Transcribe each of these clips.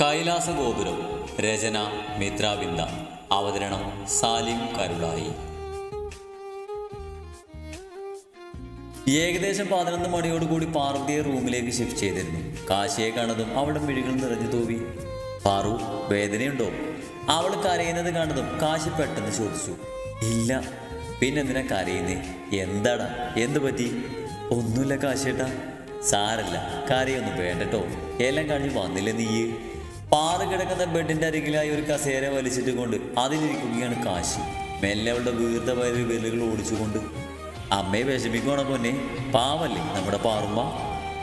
കൈലാസ ഗോപുരം രചന മിത്രാബിന്ദ അവതരണം സാലിം കരുളായി. ഏകദേശം പതിനൊന്ന് മണിയോടുകൂടി പാർവതിയെ റൂമിലേക്ക് ഷിഫ്റ്റ് ചെയ്തിരുന്നു. കാശിയെ കാണതും അവളുടെ മിഴികൾ നിറഞ്ഞു തൂവി. പാറു വേദനയുണ്ടോ? അവൾ കരയുന്നത് കണ്ടതും കാശി പെട്ടെന്ന് ചോദിച്ചു. ഇല്ല. പിന്നെന്തിനാ കരയുന്നേ? എന്താടാ? എന്തു പറ്റി? ഒന്നുമില്ല കാശേട്ടാ സാരല്ല. കരയൊന്നും വേണ്ടട്ടോ എല്ലാം കഴിഞ്ഞ് വന്നില്ല നീ പാറ കിടക്കുന്ന ബെഡിന്റെ അരികിലായി ഒരു കസേര വലിച്ചിട്ട് കൊണ്ട് അതിലിരിക്കുകയാണ് കാശി. മെല്ലെ അവളുടെ വീർത്ത പയർ വിരലുകൾ ഓടിച്ചുകൊണ്ട് അമ്മയെ വിഷമിക്കുവാണ് പൊന്നെ? പാവല്ലേ നമ്മുടെ പാറുമ്മ?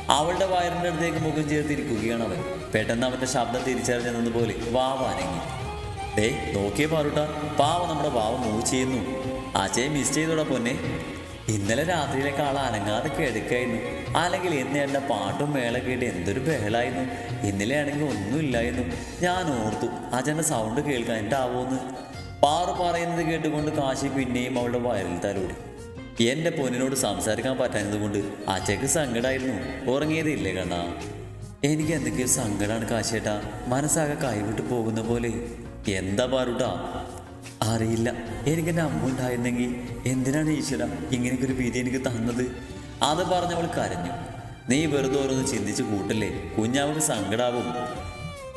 അവളുടെ വയറിന്റെ അടുത്തേക്ക് മുഖം ചേർത്തിരിക്കുകയാണ് അവൻ. പെട്ടെന്ന് അവന്റെ ശബ്ദം തിരിച്ചറിഞ്ഞതുപോലെ വാവാനങ്ങി ഡേ നോക്കിയേ പാറുട്ട പാവ നമ്മുടെ വാവ മൂവ് ചെയ്യുന്നു. അച്ഛയെ മിസ് ചെയ്തോടാ പൊന്നെ. ഇന്നലെ രാത്രിയിലേക്ക് ആൾ അനങ്ങാതെ കിടക്കായിരുന്നു. അല്ലെങ്കിൽ ഇന്ന് എന്റെ പാട്ടും മേള കേട്ട് എന്തൊരു ബഹളായിരുന്നു. ഇന്നലെ ആണെങ്കിൽ ഒന്നുമില്ലായിരുന്നു ഞാൻ ഓർത്തു അച്ഛന്റെ സൗണ്ട് കേൾക്കാൻ ഉണ്ടാവുമെന്ന് പാറു പറയുന്നത് കേട്ടുകൊണ്ട് കാശി പിന്നെയും അവളുടെ വയറിൽ തലോടി. എന്റെ പൊന്നിനോട് സംസാരിക്കാൻ പറ്റാഞ്ഞത് കൊണ്ട് അച്ഛക്ക് സങ്കടമായിരുന്നു ഉറങ്ങിയതില്ലേ കണ്ണാ? എനിക്ക് എന്തൊക്കെയോ സങ്കടമാണ് കാശേട്ടാ മനസ്സാകെ കൈവിട്ട് പോകുന്ന പോലെ. എന്താ പാറുട്ടാ? അറിയില്ല. എനിക്ക് എന്റെ അമ്മ ഉണ്ടായിരുന്നെങ്കിൽ എന്തിനാണ് ഈശ്വര ഇങ്ങനെയൊക്കെ ഒരു വിധി എനിക്ക് തന്നത്? അത് പറഞ്ഞവൾ കരഞ്ഞു. നീ വെറുതെ ഓരോന്ന് ചിന്തിച്ച് കൂട്ടല്ലേ? കുഞ്ഞാവക്ക് സങ്കടാവും.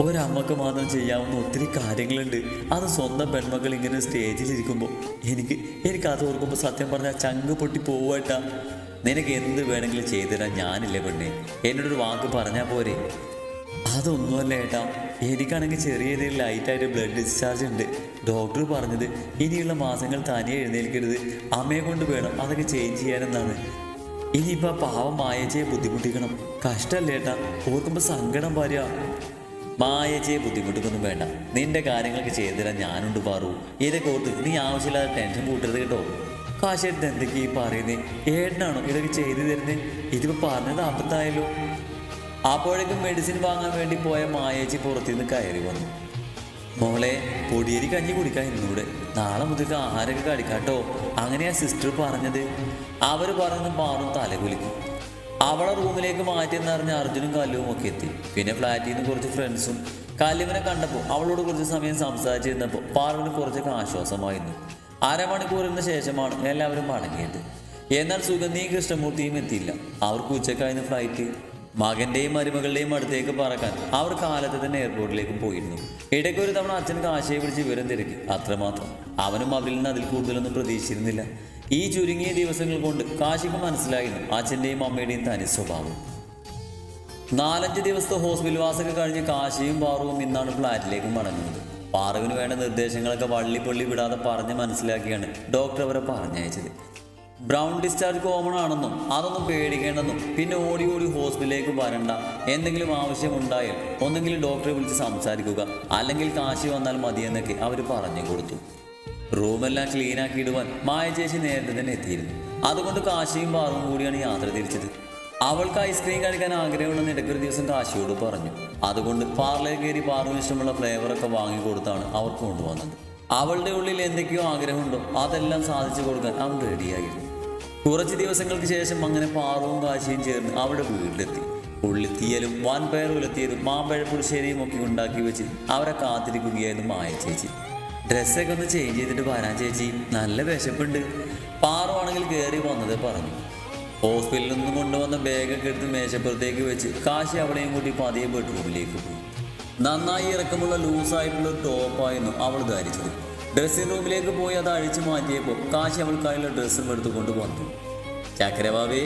ഒരമ്മക്ക് മാത്രം ചെയ്യാവുന്ന ഒത്തിരി കാര്യങ്ങളുണ്ട്. അത് സ്വന്തം പെൺമക്കൾ ഇങ്ങനെ സ്റ്റേജിലിരിക്കുമ്പോൾ എനിക്ക് എനിക്ക് അത് ഓർക്കുമ്പോൾ സത്യം പറഞ്ഞാൽ ചങ്ക് പൊട്ടി പോവാട്ടാ നിനക്ക് എന്ത് വേണമെങ്കിലും ചെയ്തുതരാൻ ഞാനില്ലേ പെണ്ണെ? എന്നോടൊരു വാക്ക് പറഞ്ഞാൽ പോരെ? അതൊന്നുമല്ല ഏട്ടാ. എനിക്കാണെങ്കിൽ ചെറിയ രീതിയിൽ ലൈറ്റായിട്ട് ബ്ലഡ് ഡിസ്ചാർജ് ഉണ്ട്. ഡോക്ടർ പറഞ്ഞത് ഇനിയുള്ള മാസങ്ങൾ തനിയെ എഴുന്നേൽക്കരുത്. അമ്മയെ കൊണ്ട് വേണം അതൊക്കെ ചേഞ്ച് ചെയ്യാനെന്നാണ്. ഇനിയിപ്പോൾ പാവം മായച്ചയെ ബുദ്ധിമുട്ടിക്കണം. കഷ്ടല്ലേ ഏട്ടാ ഓർക്കുമ്പോൾ സങ്കടം വരിക മായച്ചയെ ബുദ്ധിമുട്ടിക്കൊന്നും വേണ്ട. നിന്റെ കാര്യങ്ങളൊക്കെ ചെയ്തു തരാൻ ഞാനുണ്ട് പാറു. ഇതൊക്കെ ഓർത്ത് നീ ആവശ്യമില്ലാതെ ടെൻഷൻ കൂട്ടരുത് കേട്ടോ. കാശേട്ടൻ എന്തൊക്കെയാ ഈ പറയുന്നത് ഏട്ടനാണോ ഇതൊക്കെ ചെയ്തു തരുന്നത് ഇതിപ്പോ പറഞ്ഞത് അബദ്ധമായല്ലോ. അപ്പോഴേക്കും മെഡിസിൻ വാങ്ങാൻ വേണ്ടി പോയ മായേച്ചി പുറത്തുനിന്ന് കയറി വന്നു. മോളെ പൊടിയരി കഞ്ഞി കുടിക്കാൻ ഇന്നൂടെ നാളെ മുതൽ ആരൊക്കെ കഴിക്കാട്ടോ. അങ്ങനെയാ സിസ്റ്റർ പറഞ്ഞത്. അവർ പറഞ്ഞു മാറും തലകുലിക്കും അവളെ റൂമിലേക്ക് മാറ്റിയെന്ന് അറിഞ്ഞ അർജുനും കല്ലുവും ഒക്കെ എത്തി. പിന്നെ ഫ്ലാറ്റിൽ നിന്ന് കുറച്ച് ഫ്രണ്ട്സും കല്ലുവിനെ കണ്ടപ്പോൾ അവളോട് കുറച്ച് സമയം സംസാരിച്ചിരുന്നപ്പോൾ പാർവിന് കുറച്ചൊക്കെ ആശ്വാസമായിരുന്നു. അരമണിക്കൂറിന് ശേഷമാണ് എല്ലാവരും മടങ്ങിയത് എന്നാൽ സുഗന്ധിയും കൃഷ്ണമൂർത്തിയും എത്തിയില്ല. അവർക്ക് ഉച്ചക്കായിരുന്നു ഫ്ലൈറ്റ് മകന്റെയും മരുമകളുടെയും അടുത്തേക്ക് പറക്കാൻ അവർ കാലത്ത് തന്നെ എയർപോർട്ടിലേക്ക് പോയിരുന്നു. ഇടയ്ക്ക് ഒരു തവണ അച്ഛൻ കാശയെ പിടിച്ച് വിവരം തിരക്കി. അത്രമാത്രം. അവനും അവരിൽ നിന്ന് അതിൽ കൂടുതലൊന്നും പ്രതീക്ഷിച്ചിരുന്നില്ല. ഈ ചുരുങ്ങിയ ദിവസങ്ങൾ കൊണ്ട് കാശിക്ക് മനസ്സിലായിരുന്നു അച്ഛന്റെയും അമ്മയുടെയും തനി സ്വഭാവം. നാലഞ്ച് ദിവസത്തെ ഹോസ്പിറ്റൽ വാസൊക്കെ കഴിഞ്ഞ് കാശിയും പാറുവും ഇന്നാണ് ഫ്ലാറ്റിലേക്ക് മടങ്ങുന്നത്. പാറുവിന് വേണ്ട നിർദ്ദേശങ്ങളൊക്കെ വള്ളി പൊള്ളി വിടാതെ പറഞ്ഞ് മനസ്സിലാക്കിയാണ് ഡോക്ടർ അവരെ പറഞ്ഞയച്ചത്. ബ്രൗൺ ഡിസ്ചാർജ് കോമൺ ആണെന്നും അതൊന്നും പേടിക്കേണ്ടെന്നും പിന്നെ ഓടി ഓടി ഹോസ്പിറ്റലിലേക്ക് വരണ്ട എന്തെങ്കിലും ആവശ്യമുണ്ടായാൽ ഒന്നെങ്കിലും ഡോക്ടറെ വിളിച്ച് സംസാരിക്കുക അല്ലെങ്കിൽ കാശി വന്നാൽ മതിയെന്നൊക്കെ അവർ പറഞ്ഞു കൊടുത്തു. റൂമെല്ലാം ക്ലീനാക്കി ഇടുവാൻ മായ ചേച്ചി നേരത്തെ തന്നെ എത്തിയിരുന്നു. അതുകൊണ്ട് കാശിയും ബാറും കൂടിയാണ് യാത്ര തിരിച്ചത്. അവൾക്ക് ഐസ്ക്രീം കഴിക്കാൻ ആഗ്രഹമുണ്ടെന്ന് ഇടയ്ക്കൊരു ദിവസം കാശിയോട് പറഞ്ഞു. അതുകൊണ്ട് പാർലർ കയറി പാറുവിന് ഇഷ്ടമുള്ള ഫ്ലേവറൊക്കെ വാങ്ങിക്കൊടുത്താണ് അവർക്ക് കൊണ്ടുവന്നത്. അവളുടെ ഉള്ളിൽ എന്തൊക്കെയോ ആഗ്രഹമുണ്ടോ അതെല്ലാം സാധിച്ചു കൊടുക്കാൻ അവൻ റെഡിയായിരുന്നു കുറച്ച് ദിവസങ്ങൾക്ക് ശേഷം അങ്ങനെ പാറവും കാശിയും ചേർന്ന് അവിടെ വീട്ടിലെത്തി. ഉള്ളിത്തീയലും വാൻപയർ ഉലത്തിയതും മാമ്പഴ പുളിശ്ശേരിയും ഒക്കെ ഉണ്ടാക്കി വെച്ച് അവരെ കാത്തിരിക്കുകയായിരുന്നു മായ ചേച്ചി. ഡ്രസ്സൊക്കെ ഒന്ന് ചേഞ്ച് ചെയ്തിട്ട് വരാൻ ചേച്ചി. നല്ല വിശപ്പുണ്ട്. പാറുവാണെങ്കിൽ കയറി വന്നത് പറഞ്ഞു. ഹോസ്പിറ്റലിൽ നിന്ന് കൊണ്ടുവന്ന ബാഗൊക്കെ എടുത്ത് മേശപ്പുറത്തേക്ക് വെച്ച് കാശി അവളെയും കൂട്ടി പതിയെ ബെഡ്റൂമിലേക്ക് പോയി. നന്നായി ഇറക്കമുള്ള ലൂസായിട്ടുള്ള ടോപ്പായിരുന്നു അവൾ ധരിച്ചത്. ഡ്രസ്സിംഗ് റൂമിലേക്ക് പോയി അത് അഴിച്ചു മാറ്റിയപ്പോൾ കാശി അവൾക്കായുള്ള ഡ്രസ്സും എടുത്തുകൊണ്ട് വന്നു ചക്കരബാബേ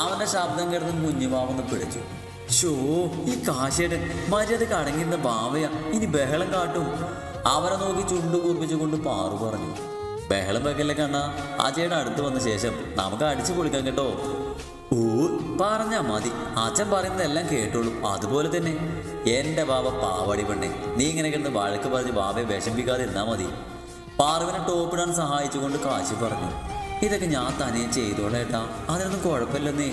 അവന്റെ ശബ്ദം കേട്ടതും കുഞ്ഞുബാവെന്ന് പിടിച്ചു. ഷോ ഈ കാശിയുടെ മര്യാദയ്ക്ക് അടങ്ങിയിരുന്ന ബാവയാ ഇനി ബഹളം കാട്ടും. അവരെ നോക്കി ചുണ്ടു കൂർപ്പിച്ചുകൊണ്ട് പാറു പറഞ്ഞു. ബഹളം വെക്കല്ലേ കണ്ണ അജയുടെ അടുത്ത് വന്ന ശേഷം നമുക്ക് അടിച്ചു പൊളിക്കാം കേട്ടോ. ഓ പറഞ്ഞാ മതി. അച്ഛൻ പറയുന്നതെല്ലാം കേട്ടോളൂ. അതുപോലെ തന്നെ. എന്റെ ബാബ പാവാടി പെണ്ണെ നീ ഇങ്ങനെ കിടന്ന് വഴക്ക് പറഞ്ഞ് ബാബയെ വിഷമിക്കാതെ ഇരുന്നാ മതി. പാറുവിനെ ടോപ്പിടാൻ സഹായിച്ചുകൊണ്ട് കാശി പറഞ്ഞു. ഇതൊക്കെ ഞാൻ തനിയെ ചെയ്തോളേട്ടാ അതിനൊന്നും കുഴപ്പമില്ലെന്നേ.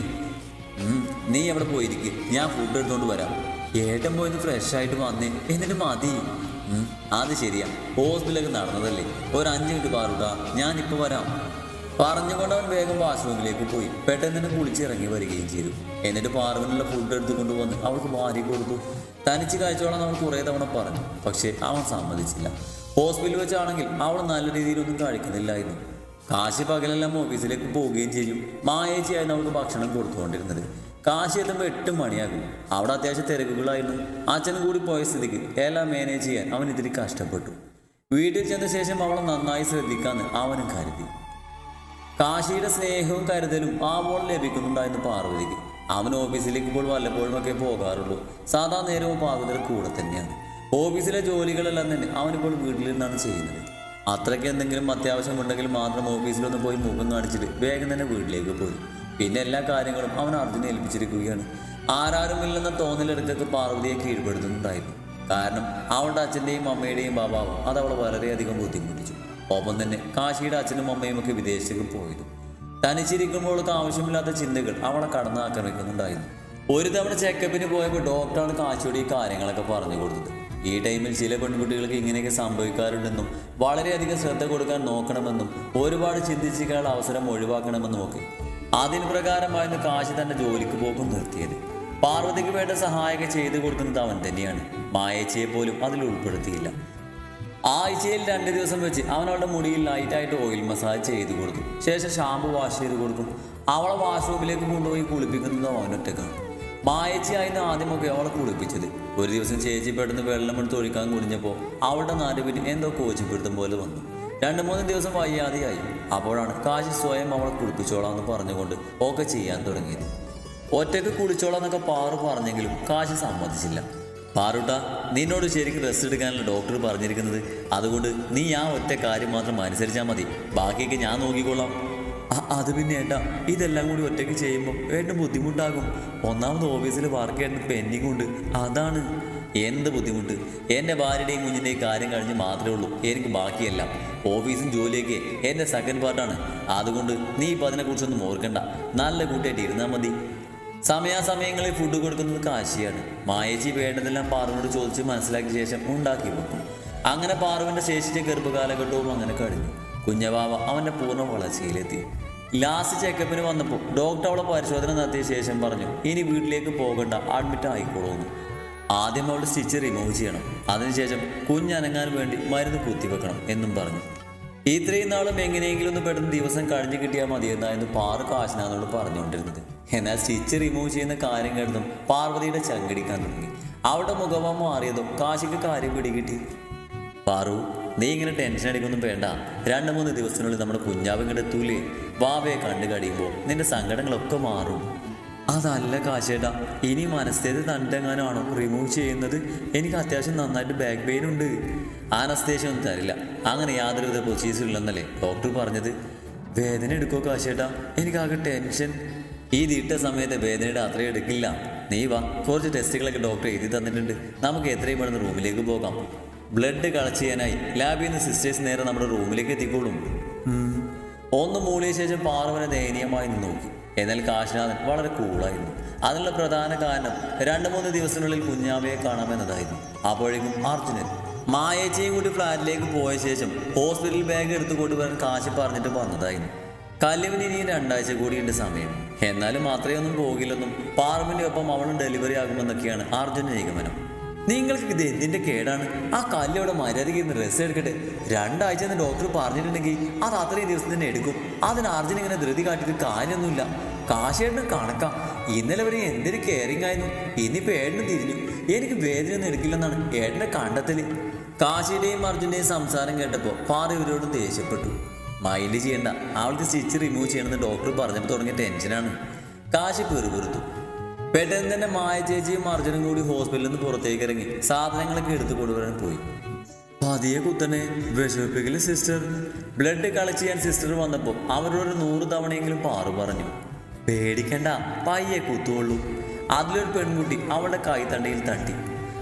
നീ അവിടെ പോയിരിക്കും. ഞാൻ ഫുഡ് എടുത്തുകൊണ്ട് വരാം. ഏട്ടൻ പോയിന്ന് ഫ്രഷ് ആയിട്ട് വന്നേ. എന്നിട്ട് മതി. അത് ശരിയാ. ഹോസ്പിറ്റലൊക്കെ നടന്നതല്ലേ. ഒരു അഞ്ച് മിനിറ്റ് പാറുട്ടാ. ഞാൻ ഇപ്പൊ വരാം. പറഞ്ഞുകൊണ്ട് അവൻ വേഗം വാഷ്റൂമിലേക്ക് പോയി. പെട്ടെന്ന് തന്നെ കുളിച്ചിറങ്ങി വരികയും ചെയ്തു. എന്നിട്ട് പാർവനുള്ള ഫുഡ് എടുത്തുകൊണ്ട് വന്ന് അവൾക്ക് വാരി കൊടുത്തു. തനിച്ച് കഴിച്ചോളാൻ അവൾ കുറേ തവണ പറഞ്ഞു. പക്ഷേ അവൻ സമ്മതിച്ചില്ല. ഹോസ്പിറ്റലിൽ വെച്ചാണെങ്കിൽ അവൾ നല്ല രീതിയിലൊന്നും കഴിക്കുന്നില്ലായിരുന്നു കാശി പകലെല്ലാം ഓഫീസിലേക്ക് പോവുകയും ചെയ്യും. മായേച്ചിയായിരുന്നു അവൾക്ക് ഭക്ഷണം കൊടുത്തുകൊണ്ടിരുന്നത്. കാശി എത്തുമ്പോൾ എട്ട് മണിയാകും. അവിടെ അത്യാവശ്യം തിരക്കുകളായിരുന്നു. അച്ഛനും കൂടി പോയ സ്ഥിതിക്ക് എല്ലാം മാനേജ് ചെയ്യാൻ അവൻ ഇതിരി കഷ്ടപ്പെട്ടു. വീട്ടിൽ ചെന്ന ശേഷം അവളെ നന്നായി ശ്രദ്ധിക്കാമെന്ന് അവനും കരുതി. കാശിയുടെ സ്നേഹവും കരുതലും ആ ബോൾ ലഭിക്കുന്നുണ്ടായിരുന്നു പാർവതിക്ക്. അവൻ ഓഫീസിലേക്ക് ഇപ്പോൾ വല്ലപ്പോഴും ഒക്കെ പോകാറുള്ളൂ. സാധാ നേരവും പാർവതിയുടെ കൂടെ തന്നെയാണ്. ഓഫീസിലെ ജോലികളെല്ലാം തന്നെ അവനിപ്പോൾ വീട്ടിലിരുന്നാണ് ചെയ്യുന്നത്. അത്രയ്ക്ക് എന്തെങ്കിലും അത്യാവശ്യം ഉണ്ടെങ്കിൽ മാത്രം ഓഫീസിലൊന്ന് പോയി മുഖം കാണിച്ചിട്ട് വേഗം തന്നെ വീട്ടിലേക്ക് പോയി പിന്നെ എല്ലാ കാര്യങ്ങളും അവൻ അർജുനെ ഏൽപ്പിച്ചിരിക്കുകയാണ്. ആരാരും ആരാരുമില്ലെന്ന തോന്നലെടുത്തൊക്കെ പാർവതിയെ കീഴ്പ്പെടുത്തുന്നുണ്ടായിരുന്നു. കാരണം അവളുടെ അച്ഛന്റെയും അമ്മയുടെയും ഭാവാവും അത് അവളെ വളരെയധികം ബുദ്ധിമുട്ടിച്ചു. ഒപ്പം തന്നെ കാശിയുടെ അച്ഛനും അമ്മയും ഒക്കെ വിദേശത്തേക്ക് പോയിരുന്നു തനിച്ചിരിക്കുമ്പോഴൊക്കെ ആവശ്യമില്ലാത്ത ചിന്തകൾ അവളെ കടന്നാക്രമിക്കുന്നുണ്ടായിരുന്നു. ഒരു തവണ ചെക്കപ്പിന് പോയപ്പോൾ ഡോക്ടറാണ് കാശിയോട് ഈ കാര്യങ്ങളൊക്കെ പറഞ്ഞു കൊടുത്തത്. ഈ ടൈമിൽ ചില പെൺകുട്ടികൾക്ക് ഇങ്ങനെയൊക്കെ സംഭവിക്കാറുണ്ടെന്നും വളരെയധികം ശ്രദ്ധ കൊടുക്കാൻ നോക്കണമെന്നും ഒരുപാട് ചിന്തിച്ചിരിക്കാനുള്ള അവസരം ഒഴിവാക്കണമെന്നും ഒക്കെ അതിന് പ്രകാരമായിരുന്നു കാശി തന്റെ ജോലിക്ക് പോകും നിർത്തിയത്. പാർവതിക്ക് വേണ്ട സഹായമൊക്കെ ചെയ്തു കൊടുക്കുന്നത് അവൻ തന്നെയാണ്. മായച്ചയെ പോലും അതിൽ ഉൾപ്പെടുത്തിയില്ല. ആഴ്ചയിൽ രണ്ട് ദിവസം വെച്ച് അവൻ മുടിയിൽ ലൈറ്റായിട്ട് ഓയിൽ മസാജ് ചെയ്തു കൊടുക്കും. ശേഷം ഷാമ്പു വാഷ് ചെയ്ത് കൊടുക്കും. അവളെ വാഷ്റൂമിലേക്ക് കൊണ്ടുപോയി കുളിപ്പിക്കുന്നതും അവനൊറ്റക്കാണ് മായച്ചി ആയിരുന്നു ആദ്യമൊക്കെ അവളെ കുളിപ്പിച്ചത്. ഒരു ദിവസം ചേച്ചി പെട്ടെന്ന് വെള്ളം എടുത്ത് ഒഴിക്കാൻ കുടിഞ്ഞപ്പോൾ അവളുടെ നാലുപിന് എന്തോ കോച്ചിപ്പിടുത്തം പോലെ വന്നു. രണ്ട് മൂന്ന് ദിവസം വയ്യാതെയായി. അപ്പോഴാണ് കാശി സ്വയം അവളെ കുളിപ്പിച്ചോളാം എന്ന് പറഞ്ഞുകൊണ്ട് ഒക്കെ ചെയ്യാൻ തുടങ്ങിയത്. ഒറ്റയ്ക്ക് കുളിച്ചോളാം എന്നൊക്കെ പാറു പറഞ്ഞെങ്കിലും കാശി സമ്മതിച്ചില്ല. പാറുട്ട നിന്നോട് ശരിക്കും റെസ്റ്റ് എടുക്കാനല്ല ഡോക്ടർ പറഞ്ഞിരിക്കുന്നത്. അതുകൊണ്ട് നീ ആ ഒറ്റ കാര്യം മാത്രം അനുസരിച്ചാൽ മതി. ബാക്കിയൊക്കെ ഞാൻ നോക്കിക്കൊള്ളാം. അത് പിന്നെ ഏട്ടാ ഇതെല്ലാം കൂടി ഒറ്റയ്ക്ക് ചെയ്യുമ്പോൾ ഏട്ടും ബുദ്ധിമുട്ടാകും. ഒന്നാമത് ഓഫീസിൽ വർക്ക് ചെയ്യേണ്ട പെൻഡിങ് ഉണ്ട്. അതാണ് എന്ത് ബുദ്ധിമുട്ട്? എന്റെ ഭാര്യയുടെയും കുഞ്ഞിന്റെയും കാര്യം കഴിഞ്ഞ് മാത്രമേ ഉള്ളൂ. എനിക്ക് ബാക്കിയല്ല. ഓഫീസും ജോലിയൊക്കെ എന്റെ സെക്കൻഡ് പാർട്ടാണ് അതുകൊണ്ട് നീ ഇപ്പം അതിനെക്കുറിച്ചൊന്നും ഓർക്കണ്ട. നല്ല കൂട്ടിയായിട്ട് ഇരുന്നാൽ മതി. സമയാസമയങ്ങളിൽ ഫുഡ് കൊടുക്കുന്നത് കാശിയാണ്. മായേച്ചി വേണ്ടതെല്ലാം പാറുവിനോട് ചോദിച്ച് മനസ്സിലാക്കിയ ശേഷം ഉണ്ടാക്കി വെക്കും. അങ്ങനെ പാറുവിന്റെ ശേഷിച്ച ഗർഭകാലഘട്ടവും അങ്ങനെ കഴിഞ്ഞു. കുഞ്ഞവാവ അവന്റെ പൂർണ വളർച്ചയിലെത്തി. ലാസ്റ്റ് ചെക്കപ്പിന് വന്നപ്പോൾ ഡോക്ടർ അവളെ പരിശോധന നടത്തിയ ശേഷം പറഞ്ഞു ഇനി വീട്ടിലേക്ക് പോകണ്ട അഡ്മിറ്റ് ആയിക്കോളൂന്ന്. ആദ്യം അവളുടെ സ്റ്റിച്ച് റിമൂവ് ചെയ്യണം. അതിനുശേഷം കുഞ്ഞനങ്ങാൻ വേണ്ടി മരുന്ന് കുത്തിവെക്കണം എന്നും പറഞ്ഞു. ഇത്രയും നാളും എങ്ങനെയെങ്കിലും ഒന്ന് പെട്ടെന്ന് ദിവസം കഴിഞ്ഞു കിട്ടിയാൽ മതിയെന്നായിരുന്നു പാറു കാശിനാഥനോട് പറഞ്ഞുകൊണ്ടിരുന്നത്. എന്നാൽ സ്റ്റിച്ച് റിമൂവ് ചെയ്യുന്ന കാര്യം കേട്ടതും പാർവതിയുടെ ചങ്കടിക്കാൻ തുടങ്ങി. അവളുടെ മുഖഭാവം മാറിയതും കാശിക്ക് കാര്യം പിടികിട്ടി. പാറു നീ ഇങ്ങനെ ടെൻഷൻ അടിക്കൊന്നും വേണ്ട. രണ്ട് മൂന്ന് ദിവസത്തിനുള്ളിൽ നമ്മുടെ കുഞ്ഞാവ് ഇങ്ങോട്ട് എത്തൂലേ. വാവയെ കണ്ടു കഴിയുമ്പോൾ നിന്റെ സങ്കടങ്ങളൊക്കെ മാറും. അതല്ല കാശേട്ടാ ഇനി മനസ്തേത് തണ്ടെങ്ങാനാണോ റിമൂവ് ചെയ്യുന്നത്? എനിക്ക് അത്യാവശ്യം നന്നായിട്ട് ബാക്ക് പെയിൻ ഉണ്ട്. ആനസ്തേഷ്യ ഒന്നും തരില്ല. അങ്ങനെ യാതൊരുവിധ പ്രൊസീജിയർ ഇല്ലെന്നല്ലേ ഡോക്ടർ പറഞ്ഞത്. വേദന എടുക്കോ കാശേട്ടാ? എനിക്കാകെ ടെൻഷൻ ഈ തീട്ട സമയത്ത് വേദനയുടെ അത്രയും എടുക്കില്ല. നീ വാ കുറച്ച് ടെസ്റ്റുകളൊക്കെ ഡോക്ടർ എഴുതി തന്നിട്ടുണ്ട്. നമുക്ക് എത്രയും പെട്ടെന്ന് റൂമിലേക്ക് പോകാം. ബ്ലഡ് കളക്ട് ചെയ്യാനായി. ലാബിൽ നിന്ന് സിസ്റ്റേഴ്സ് നേരെ നമ്മുടെ റൂമിലേക്ക് എത്തിക്കോളും. ഒന്ന് മൂളിയ ശേഷം പാർവനെ ദയനീയമായി നോക്കി. എന്നാൽ കാശിനാഥൻ വളരെ കൂളായിരുന്നു അതിനുള്ള പ്രധാന കാരണം രണ്ട് മൂന്ന് ദിവസത്തിനുള്ളിൽ കുഞ്ഞാവയെ കാണാമെന്നതായിരുന്നു അപ്പോഴേക്കും അർജുനൻ മായേച്ചയും കൂടി ഫ്ലാറ്റിലേക്ക് പോയ ശേഷം ഹോസ്പിറ്റൽ ബാഗ് എടുത്തു കൊണ്ടുവരാൻ കാശി പറഞ്ഞിട്ട് വന്നതായിരുന്നു. കല്ലുവിന് ഇനി രണ്ടാഴ്ച കൂടിയുണ്ട് സമയം. എന്നാലും അത്രയൊന്നും പോകില്ലെന്നും പാർവിന്റെ ഒപ്പം അവളും ഡെലിവറി ആകുമെന്നൊക്കെയാണ് അർജുന നിഗമനം. നിങ്ങൾക്ക് ഇത് എന്തിന്റെ കേടാണ്? ആ കല്ലോടെ മര്യാദയ്ക്ക് ഇന്ന് ഡ്രസ്സ് എടുക്കട്ടെ. രണ്ടാഴ്ച എന്ന് ഡോക്ടർ പറഞ്ഞിട്ടുണ്ടെങ്കിൽ അത് അത്രയും ദിവസം തന്നെ എടുക്കും. അതിന് അർജുന ഇങ്ങനെ ധൃതി കാട്ടിയിട്ട് കാര്യമൊന്നുമില്ല. കാശേട്ടന് കണക്കാം. ഇന്നലെ വരെ എന്തൊരു കെയറിങ് ആയിരുന്നു. ഇന്നിപ്പോൾ ഏട്ടന് തിരിഞ്ഞു. എനിക്ക് വേദനയൊന്നും എടുക്കില്ലെന്നാണ് ഏട്ടന്റെ കണ്ടെത്തൽ കാശിയുടെയും അർജുന്റെയും സംസാരം കേട്ടപ്പോൾ പാറ ഇവരോട് ദേഷ്യപ്പെട്ടു. മൈൻഡ് ചെയ്യണ്ട. അവൾക്ക് സ്റ്റിച്ച് റിമൂവ് ചെയ്യണമെന്ന് ഡോക്ടർ പറഞ്ഞപ്പോൾ തുടങ്ങിയ ടെൻഷനാണ് കാശി പെറുപെറുത്തു പെട്ടെന്ന് തന്നെ മായ ചേച്ചിയും അർജുനും കൂടി ഹോസ്പിറ്റലിൽ നിന്ന് പുറത്തേക്ക് ഇറങ്ങി സാധനങ്ങളൊക്കെ എടുത്തു കൊണ്ടുവരാൻ പോയി. പതിയെ കുത്തനെ വിശപ്പിക്കൽ സിസ്റ്റർ ബ്ലഡ് കളക്ട് ചെയ്യാൻ സിസ്റ്റർ വന്നപ്പോൾ അവരോട് നൂറ് തവണയെങ്കിലും പാറു പറഞ്ഞു. പേടിക്കണ്ട പയ്യെ കുത്തുകൊള്ളൂ. അതിലൊരു പെൺകുട്ടി അവളുടെ കൈത്തണ്ടയിൽ തട്ടി.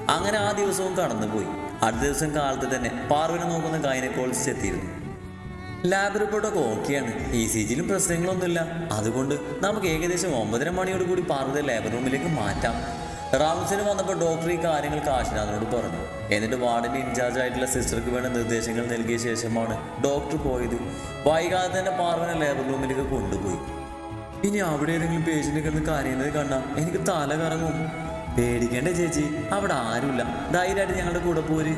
അങ്ങനെ ആ ദിവസവും കടന്നുപോയി. അടുത്ത ദിവസം കാലത്ത് തന്നെ പാർവിനെ നോക്കുന്ന ഗൈനക്കോളജിസ്റ്റ് എത്തിയിരുന്നു. ലാബ് റിപ്പോർട്ടൊക്കെ ഓക്കെയാണ് ഇ സി ജിയിലും പ്രശ്നങ്ങളൊന്നുമില്ല. അതുകൊണ്ട് നമുക്ക് ഏകദേശം ഒമ്പതര മണിയോട് കൂടി പാർവതി ലാബ് റൂമിലേക്ക് മാറ്റാം. റാംസിന് വന്നപ്പോൾ ഡോക്ടർ ഈ കാര്യങ്ങൾ കാശിനാഥനോട് പറഞ്ഞു. എന്നിട്ട് വാർഡിന്റെ ഇൻചാർജ് ആയിട്ടുള്ള സിസ്റ്റർക്ക് വേണ്ട നിർദ്ദേശങ്ങൾ നൽകിയ ശേഷമാണ് ഡോക്ടർ പോയത്. വൈകാതെ തന്നെ പാർവനെ ലേബർ റൂമിലേക്ക് കൊണ്ടുപോയി. ഇനി അവിടെ ഏതെങ്കിലും പേഷ്യന്റ് കിടന്ന് കരയുന്നത് കണ്ടാ എനിക്ക് തല കറങ്ങും. പേടിക്കേണ്ട ചേച്ചി അവിടെ ആരുമില്ല. ധൈര്യമായിട്ട് ഞങ്ങളുടെ കൂടെ പോര്.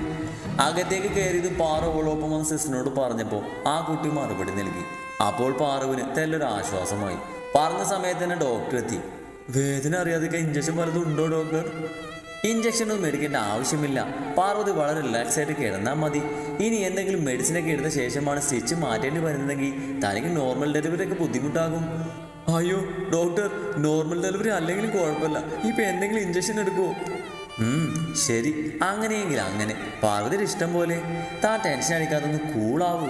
അകത്തേക്ക് കയറിയത് പാറവോളൊപ്പം വന്ന സിസ്റ്ററിനോട് പറഞ്ഞപ്പോൾ ആ കുട്ടി മറുപടി നൽകി. അപ്പോൾ പാറുവിന് തെല്ലൊരു ആശ്വാസമായി പറഞ്ഞ സമയത്ത് തന്നെ ഡോക്ടർ എത്തി. വേദന അറിയാതെ ഇഞ്ചക്ഷൻ വലതും ഉണ്ടോ ഡോക്ടർ ഇഞ്ചക്ഷൻ ഒന്നും മേടിക്കേണ്ട ആവശ്യമില്ല. പാർവതി വളരെ റിലാക്സ് ആയിട്ട് കിടന്നാൽ മതി. ഇനി എന്തെങ്കിലും മെഡിസിനൊക്കെ എടുത്ത ശേഷമാണ് സ്റ്റിച്ച് മാറ്റേണ്ടി വരുന്നതെങ്കിൽ തനിക്ക് നോർമൽ ഡെലിവറി ഒക്കെ ബുദ്ധിമുട്ടാകും. അയ്യോ ഡോക്ടർ നോർമൽ ഡെലിവറി അല്ലെങ്കിലും കുഴപ്പമില്ല. ഇപ്പൊ എന്തെങ്കിലും ഇഞ്ചക്ഷൻ എടുക്കുമോ ശരി. അങ്ങനെയെങ്കിൽ അങ്ങനെ. പാർവതിയുടെ ഇഷ്ടം പോലെ. താൻ ടെൻഷൻ അടിക്കാതൊന്ന് കൂളാവൂ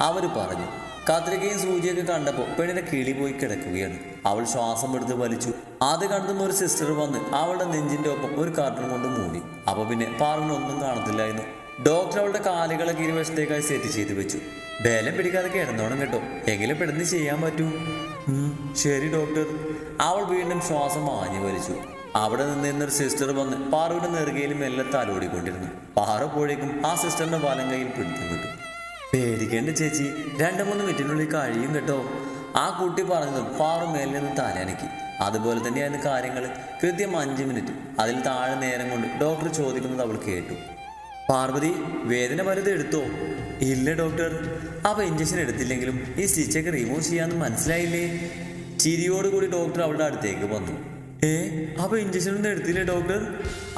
അവർ പറഞ്ഞു. കത്രികയും സൂചിയൊക്കെ കണ്ടപ്പോൾ പെണ്ണിനെ കിളി പോയി കിടക്കുകയാണ്. അവൾ ശ്വാസം എടുത്ത് വലിച്ചു. അത് കണ്ടുന്ന ഒരു സിസ്റ്റർ വന്ന് അവളുടെ നെഞ്ചിന്റെ ഒപ്പം ഒരു കാർട്ടൺ കൊണ്ട് മൂടി. അപ്പൊ പിന്നെ പാർവിനൊന്നും കാണത്തില്ലായിരുന്നു ഡോക്ടർ അവളുടെ കാലുകളൊക്കെ ഇരുവശത്തേക്കായി സെറ്റ് ചെയ്ത് വെച്ചു. ബലം പിടിക്കാതെ കിടന്നോണം കേട്ടോ. എങ്കിലും പെടുന്ന് ചെയ്യാൻ പറ്റൂ. ശരി ഡോക്ടർ അവൾ വീണ്ടും ശ്വാസം മാഞ്ഞു വലിച്ചു. അവിടെ നിന്ന് ഇന്നൊരു സിസ്റ്റർ വന്ന് പാറുവിന്റെ നെറുകയിൽ മെല്ലെ താലോടിക്കൊണ്ടിരുന്നു. പാറ പോഴേക്കും ആ സിസ്റ്ററിന്റെ വലം കയ്യിൽ പിടിച്ചു കിട്ടും പേടിക്കേണ്ട ചേച്ചി രണ്ട് മൂന്ന് മിനിറ്റിനുള്ളിൽ കഴിയും കേട്ടോ. ആ കുട്ടി പറഞ്ഞതും പാറു മേലിൽ നിന്ന് താലാനക്കി. അതുപോലെ തന്നെയായിരുന്നു കാര്യങ്ങൾ. കൃത്യം അഞ്ച് മിനിറ്റ്. അതിൽ താഴെ നേരം കൊണ്ട് ഡോക്ടർ ചോദിക്കുന്നത് അവൾ കേട്ടു. പാർവതി വേദന വലുത് എടുത്തോ? ഇല്ല ഡോക്ടർ അപ്പൊ ഇഞ്ചക്ഷൻ എടുത്തില്ലെങ്കിലും ഈ സ്റ്റിച്ചൊക്കെ റിമൂവ് ചെയ്യാമെന്ന് മനസ്സിലായില്ലേ? ചിരിയോടുകൂടി ഡോക്ടർ അവളുടെ അടുത്തേക്ക് വന്നു. ഏ അപ്പൊ ഇഞ്ചക്ഷൻ ഒന്നും എടുത്തില്ലേ ഡോക്ടർ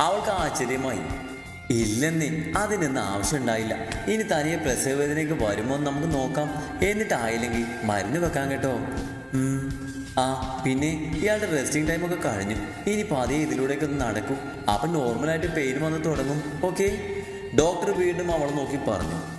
അവൾക്ക് ആശ്ചര്യമായി. ഇല്ലെന്നേ അതിനൊന്നും ആവശ്യം ഉണ്ടായില്ല ഇനി തനിയെ പ്രസവ വേദനയ്ക്ക് വരുമോ എന്ന് നമുക്ക് നോക്കാം. എന്നിട്ടായില്ലെങ്കിൽ മരുന്ന് വെക്കാൻ കേട്ടോ. ആ പിന്നെ ഇയാളുടെ റെസ്റ്റിംഗ് ടൈമൊക്കെ കഴിഞ്ഞു. ഇനി പതിയെ ഇതിലൂടെയൊക്കെ ഒന്ന് നടക്കും. അപ്പം നോർമലായിട്ട് പെയിൻ വന്ന് തുടങ്ങും. ഓക്കെ ഡോക്ടർ വീണ്ടും അവളെ നോക്കി പറഞ്ഞു.